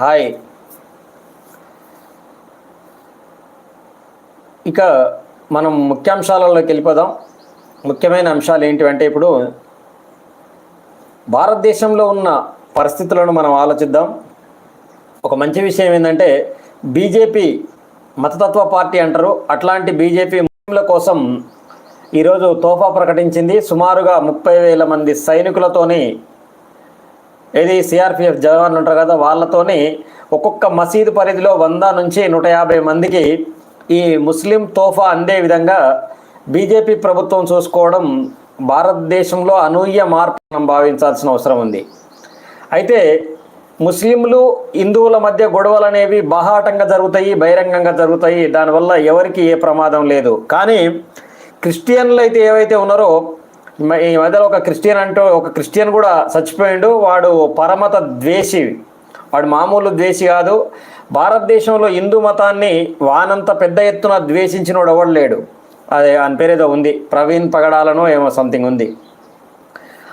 Hi. ఇక మనం ముఖ్యాంశాలలోకి వెళ్ళిపోదాం. ముఖ్యమైన అంశాలు ఏంటివంటే ఇప్పుడు భారతదేశంలో ఉన్న పరిస్థితులను మనం ఆలోచిద్దాం. ఒక మంచి విషయం ఏంటంటే బీజేపీ మతతత్వ పార్టీ అంటారు. అట్లాంటి బీజేపీ ముస్లింల కోసం ఈరోజు తోఫా ప్రకటించింది. సుమారుగా ముప్పై వేల మంది సైనికులతోని ఏది సిఆర్పిఎఫ్ జవాన్లు ఉంటారు కదా వాళ్ళతోని ఒక్కొక్క మసీదు పరిధిలో వంద నుంచి నూట యాభై మందికి ఈ ముస్లిం తోఫా అందే విధంగా బీజేపీ ప్రభుత్వం చూసుకోవడం భారతదేశంలో అనూహ్య మార్పు మనం భావించాల్సిన అవసరం ఉంది. అయితే ముస్లింలు హిందువుల మధ్య గొడవలు అనేవి బాహాటంగా జరుగుతాయి బహిరంగంగా జరుగుతాయి. దానివల్ల ఎవరికి ఏ ప్రమాదం లేదు. కానీ క్రిస్టియన్లు అయితే ఏవైతే ఉన్నారో ఈ మధ్యలో ఒక క్రిస్టియన్ అంటూ ఒక క్రిస్టియన్ కూడా చచ్చిపోయిండు. వాడు పరమత ద్వేషి. వాడు మామూలు ద్వేషి కాదు. భారతదేశంలో హిందూ మతాన్ని వానంత పెద్ద ఎత్తున ద్వేషించినోడు ఎవడు లేడు. అదే అని పేరేదో ఉంది. ప్రవీణ్ పగడాలను ఏమో సంథింగ్ ఉంది.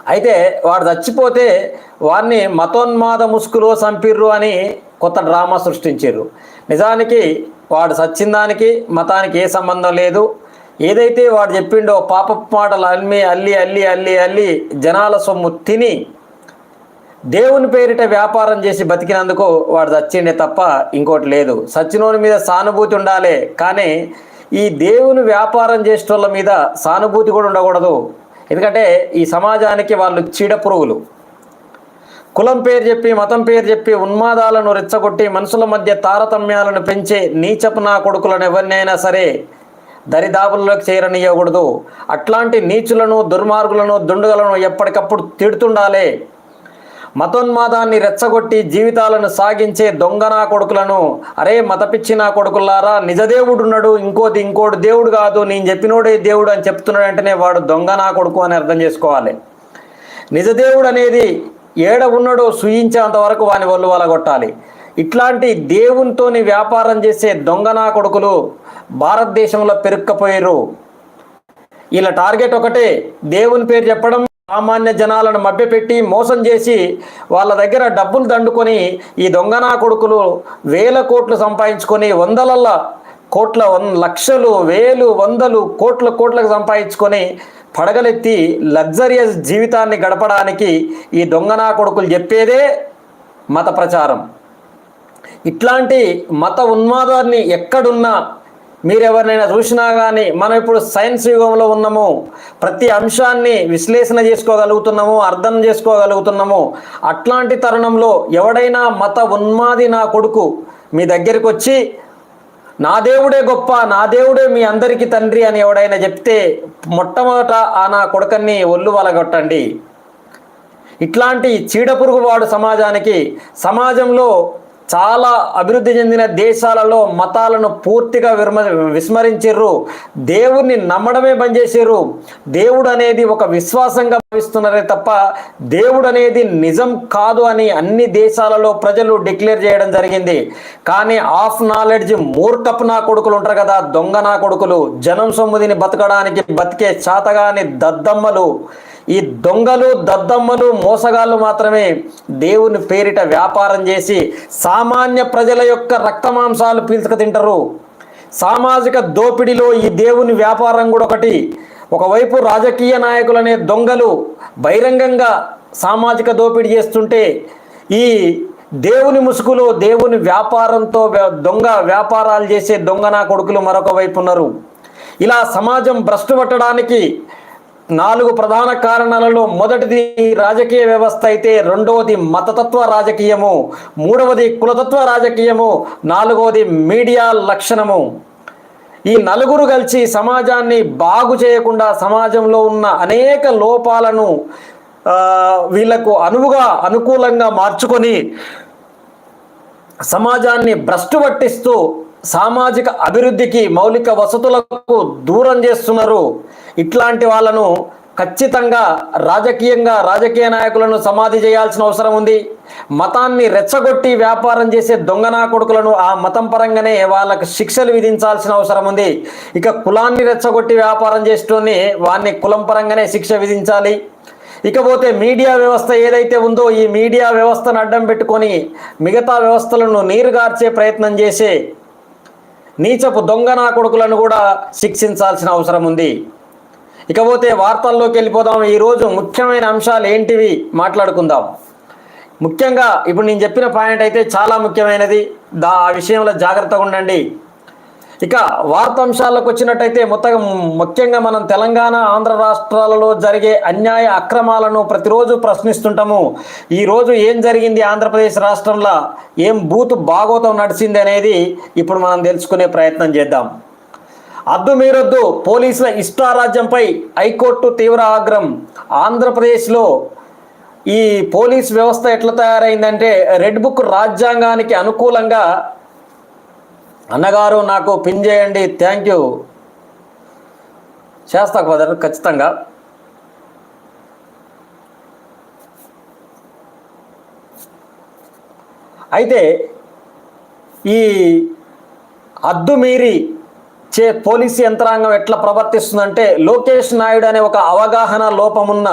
అయితే వాడు చచ్చిపోతే వారిని మతోన్మాద ముసుగులో చంపిర్రు అని కొత్త డ్రామా సృష్టించారు నిజానికి వాడు చచ్చిన దానికి మతానికి ఏ సంబంధం లేదు. ఏదైతే వాడు చెప్పిండో పాపపు మాటలు అల్లి అల్లి అల్లి అల్లి అల్లి జనాల సొమ్ము తిని దేవుని పేరిట వ్యాపారం చేసి బతికినందుకు వాడు చచ్చిండే తప్ప ఇంకోటి లేదు. సచ్చినోని మీద సానుభూతి ఉండాలి. కానీ ఈ దేవుని వ్యాపారం చేసేటోళ్ళ మీద సానుభూతి కూడా ఉండకూడదు. ఎందుకంటే ఈ సమాజానికి వాళ్ళు చీడ పురుగులు కులం పేరు చెప్పి మతం పేరు చెప్పి ఉన్మాదాలను రెచ్చగొట్టి మనుషుల మధ్య తారతమ్యాలను పెంచే నీచపు నా కొడుకులను ఎవరినైనా సరే దరిదాపుల్లోకి చేరనియకూడదు. అట్లాంటి నీచులను దుర్మార్గులను దుండుగలను ఎప్పటికప్పుడు తిడుతుండాలి. మతోన్మాదాన్ని రెచ్చగొట్టి జీవితాలను సాగించే దొంగనా కొడుకులను అరే మతపిచ్చి నా కొడుకులారా నిజదేవుడు ఉన్నాడు ఇంకోటి ఇంకోటి దేవుడు కాదు నేను చెప్పినోడే దేవుడు అని చెప్తున్నాడు అంటేనే వాడు దొంగనా కొడుకు అని అర్థం చేసుకోవాలి. నిజదేవుడు అనేది ఏడ ఉన్నాడో సూయించేంత వరకు వాని ఒళ్ళు వలగొట్టాలి. ఇట్లాంటి దేవునితోని వ్యాపారం చేసే దొంగనా కొడుకులు భారతదేశంలో పెరుక్కపోయారు వీళ్ళ టార్గెట్ ఒకటే దేవుని పేరు చెప్పడం సామాన్య జనాలను మభ్యపెట్టి మోసం చేసి వాళ్ళ దగ్గర డబ్బులు దండుకొని ఈ దొంగనా కొడుకులు వేల కోట్లు సంపాదించుకొని వందలల్ల కోట్ల లక్షలు వేలు వందలు కోట్ల కోట్లకు సంపాదించుకొని పడగలెత్తి లగ్జరియస్ జీవితాన్ని గడపడానికి ఈ దొంగనా కొడుకులు చెప్పేదే మత ప్రచారం. ఇట్లాంటి మత ఉన్మాదాన్ని ఎక్కడున్నా మీరు ఎవరినైనా చూసినా కానీ మనం ఇప్పుడు సైన్స్ యుగంలో ఉన్నాము. ప్రతి అంశాన్ని విశ్లేషణ చేసుకోగలుగుతున్నాము అర్థం చేసుకోగలుగుతున్నాము. అట్లాంటి తరుణంలో ఎవడైనా మత ఉన్మాది నా కొడుకు మీ దగ్గరికి వచ్చి నా దేవుడే గొప్ప నా దేవుడే మీ అందరికీ తండ్రి అని ఎవడైనా చెప్తే మొట్టమొదట ఆ నా కొడుకన్ని ఒళ్ళు వలగొట్టండి. ఇట్లాంటి చీడపురుగు వాడు సమాజానికి సమాజంలో చాలా అభివృద్ధి చెందిన దేశాలలో మతాలను పూర్తిగా విర్మ విస్మరించారు దేవుణ్ణి నమ్మడమే బంద్ దేవుడు అనేది ఒక విశ్వాసంగా భావిస్తున్నారే తప్ప దేవుడు అనేది నిజం కాదు అని అన్ని దేశాలలో ప్రజలు డిక్లేర్ చేయడం జరిగింది. కానీ ఆఫ్ నాలెడ్జ్ మూర్ఖపు నా కొడుకులు ఉంటారు కదా దొంగ నా కొడుకులు. జనం సొమ్ముదిని బతకడానికి బతికే చాతగాని దద్దమ్మలు. ఈ దొంగలు దద్దమ్మలు మోసగాళ్ళు మాత్రమే దేవుని పేరిట వ్యాపారం చేసి సామాన్య ప్రజల యొక్క రక్తమాంసాలు పీల్చుక తింటారు. సామాజిక దోపిడిలో ఈ దేవుని వ్యాపారం కూడా ఒకటి. ఒకవైపు రాజకీయ నాయకులనే దొంగలు బహిరంగంగా సామాజిక దోపిడీ చేస్తుంటే ఈ దేవుని ముసుగులో దేవుని వ్యాపారంతో దొంగ వ్యాపారాలు చేసే దొంగ నా కొడుకులు మరొక వైపు ఉన్నారు. ఇలా సమాజం భ్రష్టు పట్టడానికి నాలుగు ప్రధాన కారణాలలో మొదటిది రాజకీయ వ్యవస్థ అయితే రెండవది మతతత్వ రాజకీయము మూడవది కులతత్వ రాజకీయము నాలుగవది మీడియా లక్షణము. ఈ నలుగురు కలిసి సమాజాన్ని బాగు చేయకుండా సమాజంలో ఉన్న అనేక లోపాలను వీళ్ళకు వీళ్ళకు అనువుగా అనుకూలంగా మార్చుకొని సమాజాన్ని భ్రష్టు పట్టిస్తూ సామాజిక అభివృద్ధికి మౌలిక వసతులకు దూరం చేస్తున్నారు. ఇట్లాంటి వాళ్ళను ఖచ్చితంగా రాజకీయంగా రాజకీయ నాయకులను సమాధి చేయాల్సిన అవసరం ఉంది. మతాన్ని రెచ్చగొట్టి వ్యాపారం చేసే దొంగనా కొడుకులను ఆ మతం పరంగానే వాళ్ళకు శిక్షలు విధించాల్సిన అవసరం ఉంది. ఇక కులాన్ని రెచ్చగొట్టి వ్యాపారం చేస్తూనే వారిని కులం పరంగానే శిక్ష విధించాలి. ఇకపోతే మీడియా వ్యవస్థ ఏదైతే ఉందో ఈ మీడియా వ్యవస్థను అడ్డం పెట్టుకొని మిగతా వ్యవస్థలను నీరుగార్చే ప్రయత్నం చేసే నీచపు దొంగ నా కొడుకులను కూడా శిక్షించాల్సిన అవసరం ఉంది. ఇకపోతే వార్తల్లోకి వెళ్ళిపోదాం. ఈరోజు ముఖ్యమైన అంశాలు ఏంటివి మాట్లాడుకుందాం. ముఖ్యంగా ఇప్పుడు నేను చెప్పిన పాయింట్ అయితే చాలా ముఖ్యమైనది. దా ఆ విషయంలో జాగ్రత్తగా ఉండండి. ఇక వార్తాంశాలకు వచ్చినట్టయితే మొత్తం ముఖ్యంగా మనం తెలంగాణ ఆంధ్ర రాష్ట్రాలలో జరిగే అన్యాయ అక్రమాలను ప్రతిరోజు ప్రశ్నిస్తుంటాము. ఈ రోజు ఏం జరిగింది ఆంధ్రప్రదేశ్ రాష్ట్రంలో? ఏం బూత్ బాగోతం నడిచింది అనేది ఇప్పుడు మనం తెలుసుకునే ప్రయత్నం చేద్దాం. అద్దు మీరొద్దు పోలీసుల ఇష్టారాజ్యంపై హైకోర్టు తీవ్ర ఆగ్రహం. ఆంధ్రప్రదేశ్లో ఈ పోలీస్ వ్యవస్థ ఎట్లా తయారైందంటే రెడ్ బుక్ రాజ్యాంగానికి అనుకూలంగా అన్నగారు నాకు పిన్ చేయండి థ్యాంక్ యూ చేస్తా కుదరదు ఖచ్చితంగా. అయితే ఈ అద్దుమీరి చే పోలీసు యంత్రాంగం ఎట్లా ప్రవర్తిస్తుందంటే లోకేష్ నాయుడు అనే ఒక అవగాహన లోపమున్న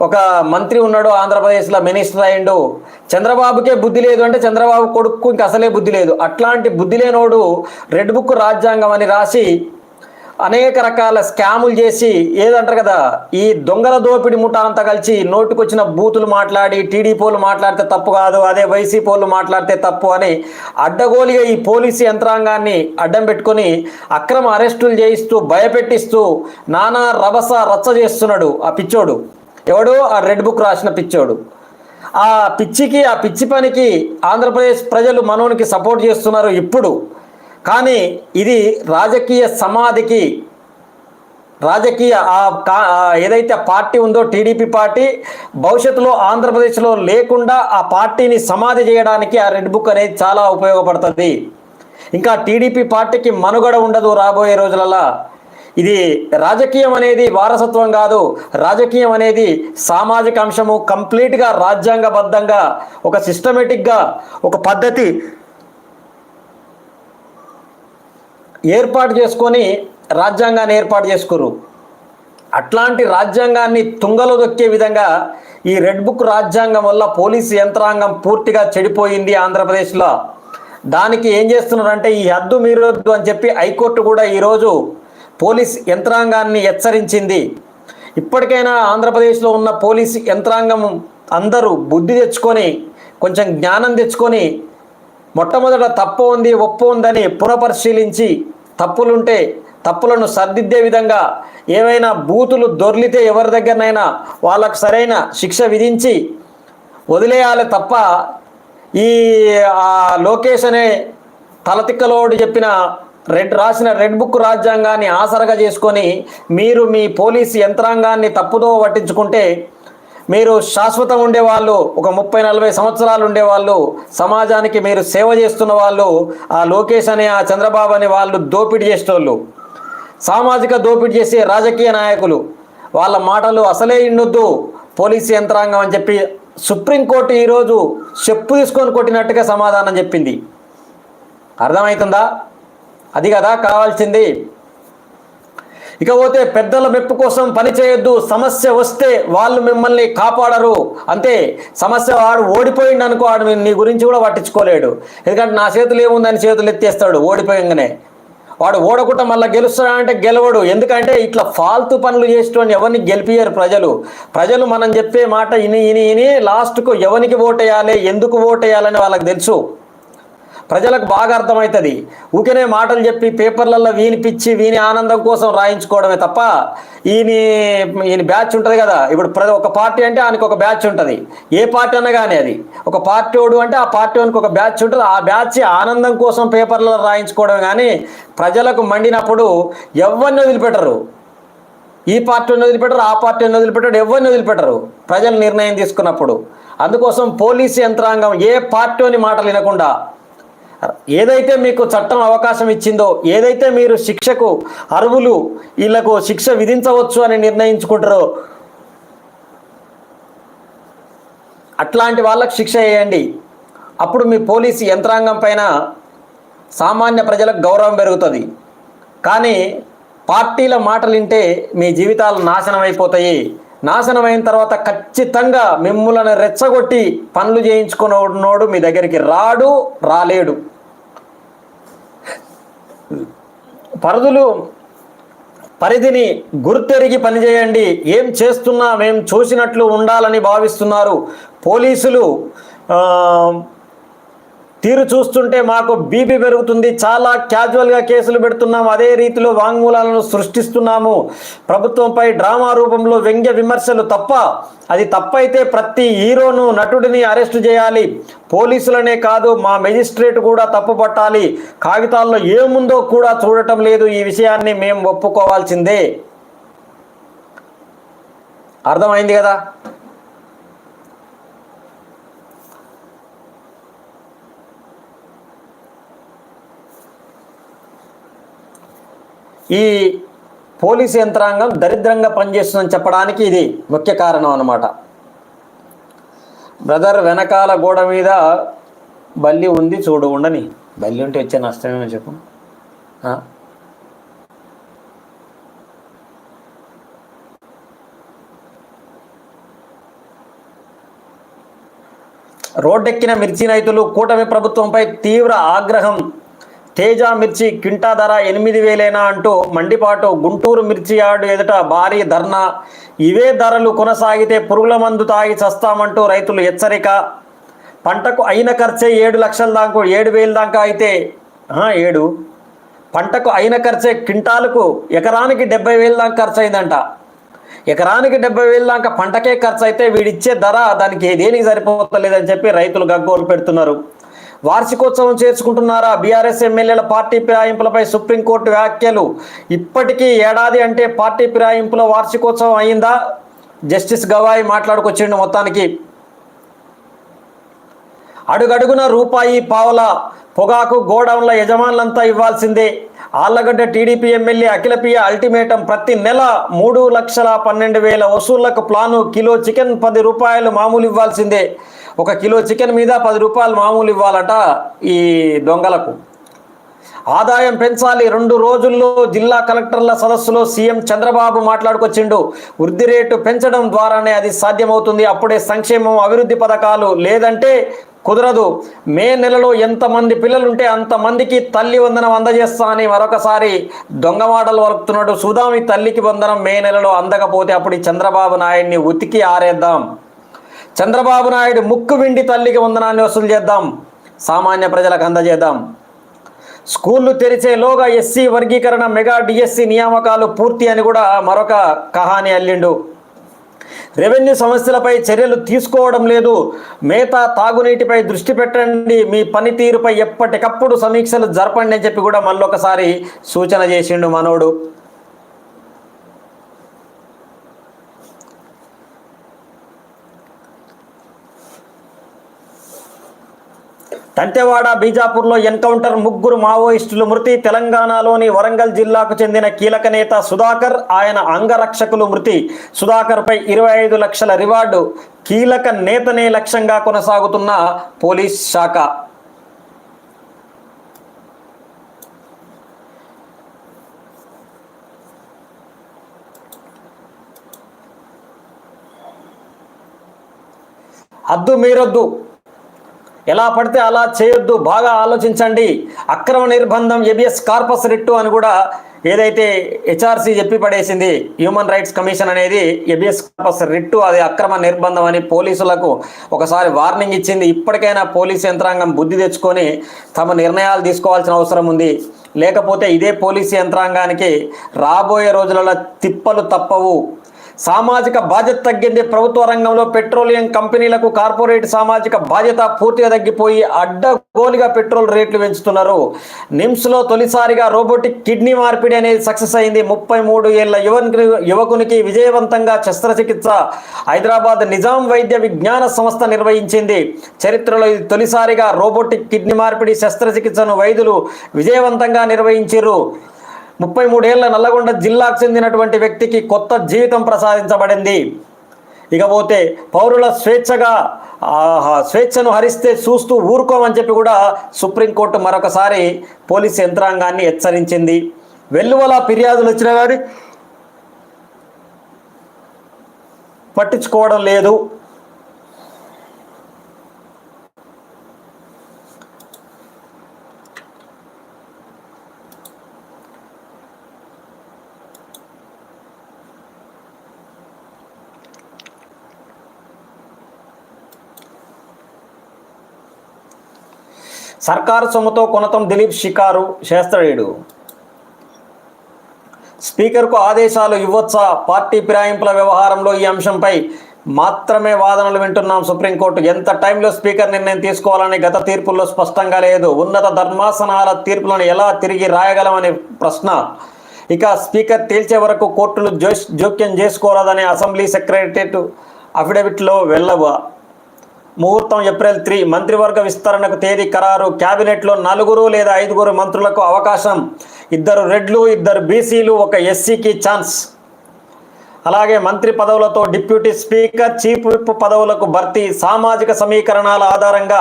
ఒక మంత్రి ఉన్నాడు ఆంధ్రప్రదేశ్లో మినిస్టర్ అయిండు చంద్రబాబుకే బుద్ధి లేదు అంటే చంద్రబాబు కొడుకు ఇంక అసలే బుద్ధి లేదు. అట్లాంటి బుద్ధి లేనోడు రెడ్ బుక్ రాజ్యాంగం అని రాసి అనేక రకాల స్కాములు చేసి ఏదంటారు కదా ఈ దొంగల దోపిడి ముఠ అంతా కలిసి నోటుకొచ్చిన బూతులు మాట్లాడి టీడీపోలు మాట్లాడితే తప్పు కాదు అదే వైసీపోలు మాట్లాడితే తప్పు అని అడ్డగోలిగా ఈ పోలీసు యంత్రాంగాన్ని అడ్డం పెట్టుకొని అక్రమ అరెస్టులు చేయిస్తూ భయపెట్టిస్తూ నానా రభస రచ్చ చేస్తున్నాడు ఆ పిచ్చోడు. ఎవడు? ఆ రెడ్ బుక్ రాసిన పిచ్చోడు. ఆ పిచ్చికి ఆ పిచ్చి పనికి ఆంధ్రప్రదేశ్ ప్రజలు మనోనికి సపోర్ట్ చేస్తున్నారు ఇప్పుడు. కానీ ఇది రాజకీయ సమాధికి రాజకీయ ఆ ఏదైతే పార్టీ ఉందో టీడీపీ పార్టీ భవిష్యత్తులో ఆంధ్రప్రదేశ్లో లేకుండా ఆ పార్టీని సమాధి చేయడానికి ఆ రెడ్ బుక్ అనేది చాలా ఉపయోగపడుతుంది. ఇంకా టీడీపీ పార్టీకి మనుగడ ఉండదు రాబోయే రోజులలో. ఇది రాజకీయం అనేది వారసత్వం కాదు. రాజకీయం అనేది సామాజిక అంశము కంప్లీట్గా రాజ్యాంగబద్ధంగా ఒక సిస్టమేటిక్గా ఒక పద్ధతి ఏర్పాటు చేసుకొని రాజ్యాంగాన్ని ఏర్పాటు చేసుకురు. అట్లాంటి రాజ్యాంగాన్ని తుంగలో దొక్కే విధంగా ఈ రెడ్ బుక్ రాజ్యాంగం వల్ల పోలీసు యంత్రాంగం పూర్తిగా చెడిపోయింది ఆంధ్రప్రదేశ్లో. దానికి ఏం చేస్తున్నారంటే ఈ హద్దు మీరొద్దు అని చెప్పి హైకోర్టు కూడా ఈరోజు పోలీస్ యంత్రాంగాన్ని హెచ్చరించింది. ఇప్పటికైనా ఆంధ్రప్రదేశ్లో ఉన్న పోలీస్ యంత్రాంగం అందరూ బుద్ధి తెచ్చుకొని కొంచెం జ్ఞానం తెచ్చుకొని మొట్టమొదట తప్పు ఉంది ఒప్పు ఉందని పునఃపరిశీలించి తప్పులుంటే తప్పులను సర్దిద్దే విధంగా ఏవైనా బూతులు దొర్లితే ఎవరి దగ్గరనైనా వాళ్ళకు సరైన శిక్ష విధించి వదిలేయాలి తప్ప ఈ లోకేష్ అనే తలతిక్కలోడు చెప్పిన రెడ్ రాసిన రెడ్ బుక్ రాజ్యాంగాన్ని ఆసరగా చేసుకొని మీరు మీ పోలీస్ యంత్రాంగాన్ని తప్పుదో పట్టించుకుంటే మీరు శాశ్వతం ఉండేవాళ్ళు ఒక ముప్పై నలభై సంవత్సరాలు ఉండేవాళ్ళు సమాజానికి మీరు సేవ చేస్తున్న వాళ్ళు ఆ లోకేష్ అనే ఆ చంద్రబాబు అనే వాళ్ళు దోపిడీ చేసేటోళ్ళు. సామాజిక దోపిడీ చేసే రాజకీయ నాయకులు. వాళ్ళ మాటలు అసలే ఇన్నొద్దు పోలీసు యంత్రాంగం అని చెప్పి సుప్రీంకోర్టు ఈరోజు చెప్పు తీసుకొని కొట్టినట్టుగా సమాధానం చెప్పింది. అర్థమవుతుందా అది కదా కావాల్సింది. ఇకపోతే పెద్దల మెప్పు కోసం పని చేయొద్దు సమస్య వస్తే వాళ్ళు మిమ్మల్ని కాపాడరు. అంతే సమస్య వాడు ఓడిపోయిండు అనుకో వాడు నీ- గురించి కూడా పట్టించుకోలేడు. ఎందుకంటే నా చేతులు ఏముందని చేతులు ఎత్తేస్తాడు ఓడిపోయంగానే. వాడు ఓడకుండా మళ్ళీ గెలుస్తాడంటే గెలవడు. ఎందుకంటే ఇట్లా ఫాల్తు పనులు చేసేటువంటి ఎవరిని గెలిపియరు ప్రజలు. ప్రజలు మనం చెప్పే మాట ఇని ఇని ఇని లాస్ట్కు ఎవరికి ఓటేయాలి ఎందుకు ఓటేయాలని వాళ్ళకి తెలుసు. ప్రజలకు బాగా అర్థమవుతుంది. ఊకనే మాటలు చెప్పి పేపర్లలో వీనిపిచ్చి వీని ఆనందం కోసం రాయించుకోవడమే తప్ప ఈయన ఈయన బ్యాచ్ ఉంటుంది కదా. ఇప్పుడు ప్రతి ఒక పార్టీ అంటే ఆయనకు ఒక బ్యాచ్ ఉంటుంది. ఏ పార్టీ అన్నా కానీ అది. ఒక పార్టీ వాడు అంటే ఆ పార్టీ ఒక బ్యాచ్ ఉంటుంది. ఆ బ్యాచ్ ఆనందం కోసం పేపర్లలో రాయించుకోవడం కానీ ప్రజలకు మండినప్పుడు ఎవరిని వదిలిపెట్టరు. ఈ పార్టీని వదిలిపెట్టరు ఆ పార్టీని వదిలిపెట్టరు ఎవరిని వదిలిపెట్టరు. ప్రజలు నిర్ణయం తీసుకున్నప్పుడు. అందుకోసం పోలీసు యంత్రాంగం ఏ పార్టీని మాటలు వినకుండా ఏదైతే మీకు చట్టం అవకాశం ఇచ్చిందో ఏదైతే మీరు శిక్షకు అరువులు వీళ్ళకు శిక్ష విధించవచ్చు అని నిర్ణయించుకుంటారో అట్లాంటి వాళ్ళకు శిక్ష వేయండి. అప్పుడు మీ పోలీసు యంత్రాంగం పైన సామాన్య ప్రజలకు గౌరవం పెరుగుతుంది. కానీ పార్టీల మాటలు వింటే మీ జీవితాలు నాశనం అయిపోతాయి నాశనం అయిన తర్వాత ఖచ్చితంగా మిమ్ములను రెచ్చగొట్టి పనులు చేయించుకున్నోడు మీ దగ్గరికి రాడు రాలేడు. పరిధులు పరిధిని గుర్తెరిగి పనిచేయండి. ఏం చేస్తున్నా మేము చూసినట్లు ఉండాలని భావిస్తున్నారు. పోలీసులు తీరు చూస్తుంటే మాకు బీపీ పెరుగుతుంది. చాలా క్యాజువల్గా కేసులు పెడుతున్నాము అదే రీతిలో వాంగ్మూలాలను సృష్టిస్తున్నాము. ప్రభుత్వంపై డ్రామా రూపంలో వ్యంగ్య విమర్శలు తప్ప అది తప్పైతే ప్రతి హీరోను నటుడిని అరెస్టు చేయాలి. పోలీసులనే కాదు మా మెజిస్ట్రేట్ కూడా తప్పు పట్టాలి. కాగితాల్లో ఏముందో కూడా చూడటం లేదు. ఈ విషయాన్ని మేము ఒప్పుకోవాల్సిందే. అర్థమైంది కదా? ఈ పోలీసు యంత్రాంగం దరిద్రంగా పనిచేస్తుందని చెప్పడానికి ఇది ముఖ్య కారణం అన్నమాట. బ్రదర్ వెనకాల గోడ మీద బల్లి ఉంది చూడు ఉండని. బల్లి ఉంటే వచ్చే నష్టమేమో చెప్పు. రోడ్డెక్కిన మిర్చి రైతులు కూటమి ప్రభుత్వంపై తీవ్ర ఆగ్రహం తేజ మిర్చి క్వింటా ధర ఎనిమిది వేలేనా అంటూ మండిపాటు గుంటూరు మిర్చి యార్డు ఎదుట భారీ ధర్నా. ఇవే ధరలు కొనసాగితే పురుగుల మందు తాగి చస్తామంటూ రైతులు హెచ్చరిక. పంటకు అయిన ఖర్చే ఏడు లక్షల దాకా ఏడు వేల దాకా అయితే ఏడు. పంటకు అయిన ఖర్చే క్వింటాలకు ఎకరానికి డెబ్బై వేల దాకా ఖర్చు అయిందంట ఎకరానికి డెబ్బై వేల దాకా పంటకే ఖర్చు అయితే వీడిచ్చే ధర దానికి దేనికి సరిపోతలేదని చెప్పి రైతులు గగ్గోలు పెడుతున్నారు. వార్షికోత్సవం చేర్చుకుంటున్నారా? బీఆర్ఎస్ ఎమ్మెల్యేల పార్టీ ఫిరాయింపులపై సుప్రీంకోర్టు వ్యాఖ్యలు. ఇప్పటికీ ఏడాది అంటే పార్టీ ఫిరాయింపుల వార్షికోత్సవం అయిందా? జస్టిస్ గవాయి మాట్లాడుకొచ్చిండు మొత్తానికి. అడుగడుగున రూపాయి పావల పొగాకు గోడౌన్ల యజమానులంతా ఇవ్వాల్సిందే. Allagadda TDP MLA Akhilapriya ultimatum ప్రతి నెల మూడు లక్షల పన్నెండు వేల వసూళ్ళకు ప్లాను కిలో చికెన్ పది రూపాయలు మామూలు ఇవ్వాల్సిందే. ఒక కిలో చికెన్ మీద పది రూపాయలు మామూలు ఇవ్వాలట ఈ దొంగలకు. ఆదాయం పెంచాలి రెండు రోజుల్లో జిల్లా కలెక్టర్ల సదస్సులో సీఎం చంద్రబాబు మాట్లాడుకొచ్చిండు. వృద్ధి రేటు పెంచడం ద్వారానే అది సాధ్యమవుతుంది. అప్పుడే సంక్షేమం అభివృద్ధి పథకాలు లేదంటే కుదరదు. మే నెలలో ఎంతమంది పిల్లలుంటే అంతమందికి తల్లి వందనం అందజేస్తా అని మరొకసారి దొంగ మాటలు వలుపుతున్నాడు. సుధామి తల్లికి వందనం మే నెలలో అందకపోతే అప్పుడు ఈ చంద్రబాబు నాయుడిని ఉతికి ఆరేద్దాం. చంద్రబాబు నాయుడు ముక్కు విండి తల్లికి వందనాన్ని వసూలు చేద్దాం. సామాన్య ప్రజలకు అందజేద్దాం. స్కూళ్ళు తెరిచేలోగా ఎస్సీ వర్గీకరణ మెగా డిఎస్సి నియామకాలు పూర్తి అని కూడా మరొక కహాని అల్లిండు. రెవెన్యూ సమస్యలపై చర్యలు తీసుకోవడం లేదు. మేతా తాగునీటిపై దృష్టి పెట్టండి. మీ పనితీరుపై ఎప్పటికప్పుడు సమీక్షలు జరపండి అని చెప్పి కూడా మళ్ళొకసారి సూచన చేసిండు మనోడు. తంతెవాడ బీజాపూర్లో ఎన్కౌంటర్ ముగ్గురు మావోయిస్టులు మృతి. తెలంగాణలోని వరంగల్ జిల్లాకు చెందిన కీలక నేత సుధాకర్ ఆయన అంగరక్షకులు మృతి. సుధాకర్పై ఇరవై ఐదు లక్షల రివార్డు. కీలక నేతనే లక్ష్యంగా కొనసాగుతున్న పోలీస్ శాఖ. అద్దు మీరొద్దు. ఎలా పడితే అలా చేయొద్దు బాగా ఆలోచించండి. అక్రమ నిర్బంధం ఎబిఎస్ కార్పస్ రిట్టు అని కూడా ఏదైతే హెచ్ఆర్సీ చెప్పి పడేసింది హ్యూమన్ రైట్స్ కమిషన్ అనేది ఎబిఎస్ కార్పస్ రిట్టు అది అక్రమ నిర్బంధం అని పోలీసులకు ఒకసారి వార్నింగ్ ఇచ్చింది. ఇప్పటికైనా పోలీసు యంత్రాంగం బుద్ధి తెచ్చుకొని తమ నిర్ణయాలు తీసుకోవాల్సిన అవసరం ఉంది. లేకపోతే ఇదే పోలీసు యంత్రాంగానికి రాబోయే రోజులలో తిప్పలు తప్పవు. సామాజిక బాధ్యత తగ్గింది. ప్రభుత్వ రంగంలో పెట్రోలియం కంపెనీలకు కార్పొరేట్ సామాజిక బాధ్యత పూర్తిగా తగ్గిపోయి అడ్డగోలుగా పెట్రోల్ రేట్లు పెంచుతున్నారు. నిమ్స్లో తొలిసారిగా రోబోటిక్ కిడ్నీ మార్పిడి అనేది సక్సెస్ అయింది. ముప్పై మూడు ఏళ్ళ యువకునికి యువకునికి విజయవంతంగా శస్త్రచికిత్స హైదరాబాద్ నిజాం వైద్య విజ్ఞాన సంస్థ నిర్వహించింది. చరిత్రలో ఇది తొలిసారిగా రోబోటిక్ కిడ్నీ మార్పిడి శస్త్రచికిత్సను వైద్యులు విజయవంతంగా నిర్వహించారు. ముప్పై మూడేళ్ళ నల్లగొండ జిల్లాకు చెందినటువంటి వ్యక్తికి కొత్త జీవితం ప్రసాదించబడింది. ఇకపోతే పౌరుల స్వేచ్ఛగా స్వేచ్ఛను హరిస్తే చూస్తూ ఊరుకోమని చెప్పి కూడా సుప్రీంకోర్టు మరొకసారి పోలీస్ యంత్రాంగాన్ని హెచ్చరించింది. వెల్లువల ఫిర్యాదులు వచ్చినా కానీ పట్టించుకోవడం లేదు. సర్కారు సొమ్ముతో కొనతం దిలీప్ షికారు చేస్తాడు స్పీకర్కు ఆదేశాలు ఇవ్వచ్చా? పార్టీ ఫిరాయింపుల వ్యవహారంలో ఈ అంశంపై మాత్రమే వాదనలు వింటున్నాం సుప్రీంకోర్టు. ఎంత టైంలో స్పీకర్ నిర్ణయం తీసుకోవాలని గత తీర్పుల్లో స్పష్టంగా లేదు. ఉన్నత ధర్మాసనాల తీర్పులను ఎలా తిరిగి రాయగలమనే ప్రశ్న. ఇక స్పీకర్ తేల్చే వరకు కోర్టులు జోక్యం చేసుకోరాదనే అసెంబ్లీ సెక్రటరియట్ అఫిడవిట్లో వెళ్ళవా ముహూర్తం ఏప్రిల్ త్రీ. మంత్రివర్గ విస్తరణకు తేదీ ఖరారు. క్యాబినెట్లో నలుగురు లేదా ఐదుగురు మంత్రులకు అవకాశం. ఇద్దరు రెడ్లు ఇద్దరు బీసీలు ఒక ఎస్సీకి ఛాన్స్. అలాగే మంత్రి పదవులతో డిప్యూటీ స్పీకర్ చీఫ్ విప్ పదవులకు భర్తీ. సామాజిక సమీకరణాల ఆధారంగా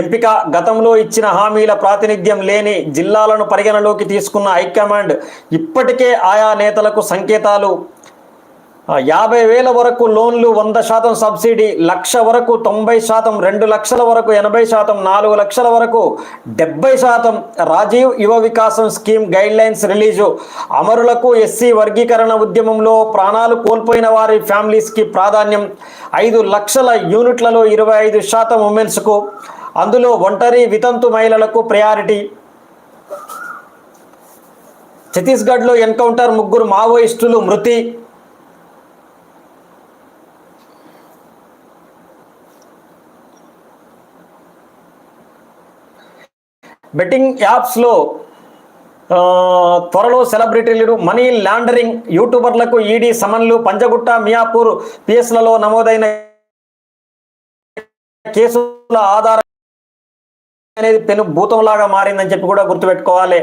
ఎంపిక గతంలో ఇచ్చిన హామీల ప్రాతినిధ్యం లేని జిల్లాలను పరిగణలోకి తీసుకున్న హైకమాండ్ ఇప్పటికే ఆయా నేతలకు సంకేతాలు. యాభై వేల వరకు లోన్లు వంద శాతం సబ్సిడీ లక్ష వరకు తొంభై శాతం రెండు లక్షల వరకు ఎనభై శాతం నాలుగు లక్షల వరకు డెబ్బై శాతం Rajiv Yuva Vikasam scheme guide lines release. అమరులకు SC వర్గీకరణ ఉద్యమంలో ప్రాణాలు కోల్పోయిన వారి ఫ్యామిలీస్కి ప్రాధాన్యం. ఐదు లక్షల యూనిట్లలో ఇరవై ఐదు శాతం ఉమెన్స్కు. అందులో ఒంటరి వితంతు మహిళలకు ప్రయారిటీ. ఛత్తీస్గఢ్లో ఎన్కౌంటర్ ముగ్గురు మావోయిస్టులు మృతి. బెట్టింగ్ యాప్స్లో త్వరలో సెలబ్రిటీలు మనీ లాండరింగ్ యూట్యూబర్లకు ఈడీ సమన్లు పంజగుట్ట మియాపూర్ పిఎస్లలో నమోదైన కేసుల ఆధార అనేది పెను భూతంలాగా మారిందని చెప్పి కూడా గుర్తుపెట్టుకోవాలి.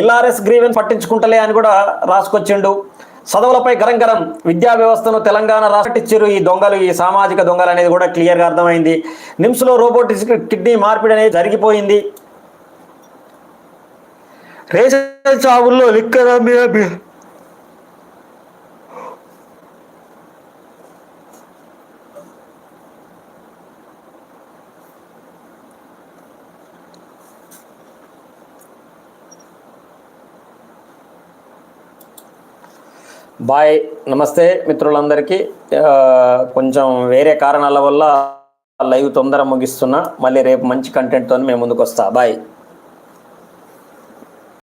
ఎల్ఆర్ఎస్ గ్రీవెన్స్ పట్టించుకుంటలే అని కూడా రాసుకొచ్చిండు. చదువులపై గరం గరం విద్యా వ్యవస్థను తెలంగాణ రాష్ట్రిచ్చారు ఈ దొంగలు ఈ సామాజిక దొంగలు అనేది కూడా క్లియర్గా అర్థమైంది. నిమ్స్లో రోబోటిక్ కిడ్నీ మార్పిడి అనేది జరిగిపోయింది. రేషన్ చావుల్లో లిక్కర్ అమ్మే బాయ్ నమస్తే మిత్రులందరికీ. కొంచెం వేరే కారణాల వల్ల లైవ్ తొందర ముగిస్తున్నా. మళ్ళీ రేపు మంచి కంటెంట్తో మేము ముందుకు వస్తా బాయ్.